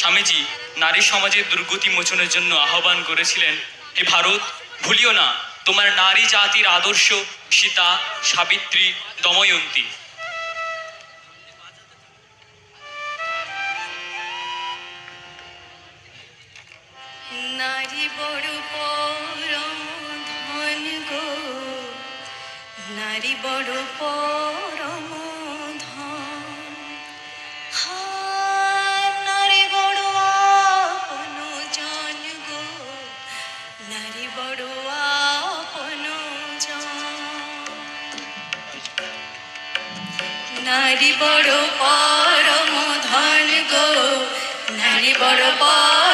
স্বামীজি নারী সমাজের দুর্গতি মোচনের জন্য আহ্বান করেছিলেন, হে ভারত, ভুলিও না, তোমার নারী জাতির আদর্শ সীতা, সাবিত্রী, দময়ন্তী। নারী বড় পরম ধন গো, নারী বড় পর নারী বড় পরম ধন গো নারী বড় পর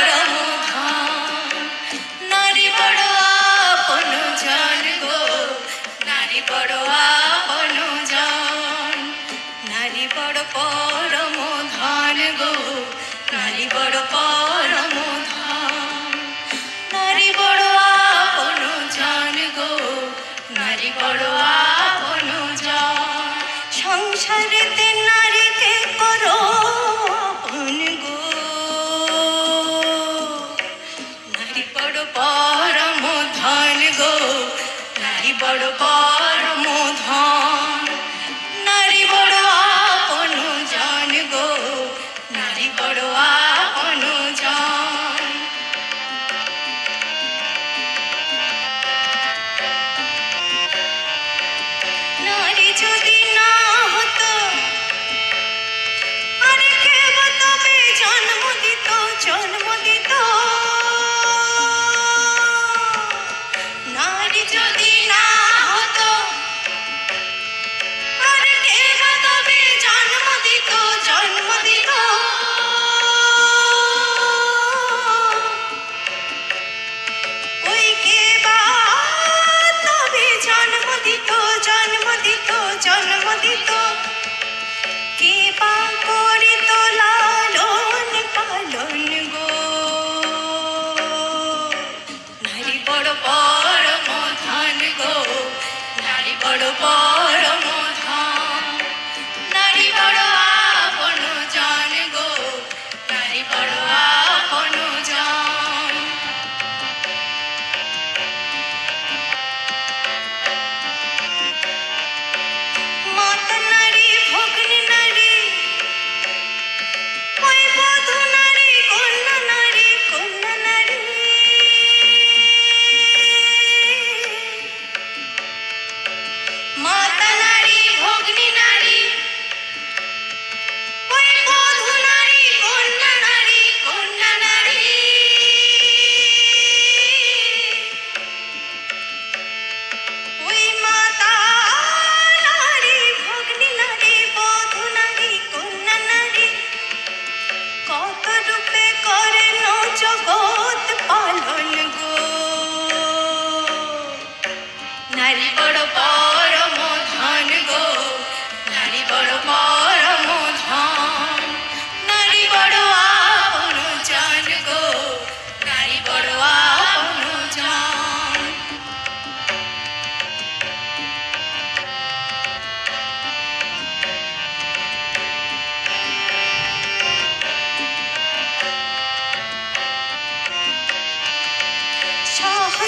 solito.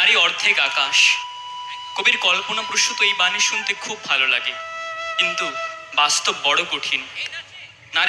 নারী অর্ধেক আকাশ। কবির কল্পনা প্রসূত এই বাণী শুনতে খুব ভালো লাগে। কিন্তু বাস্তব বড় কঠিন।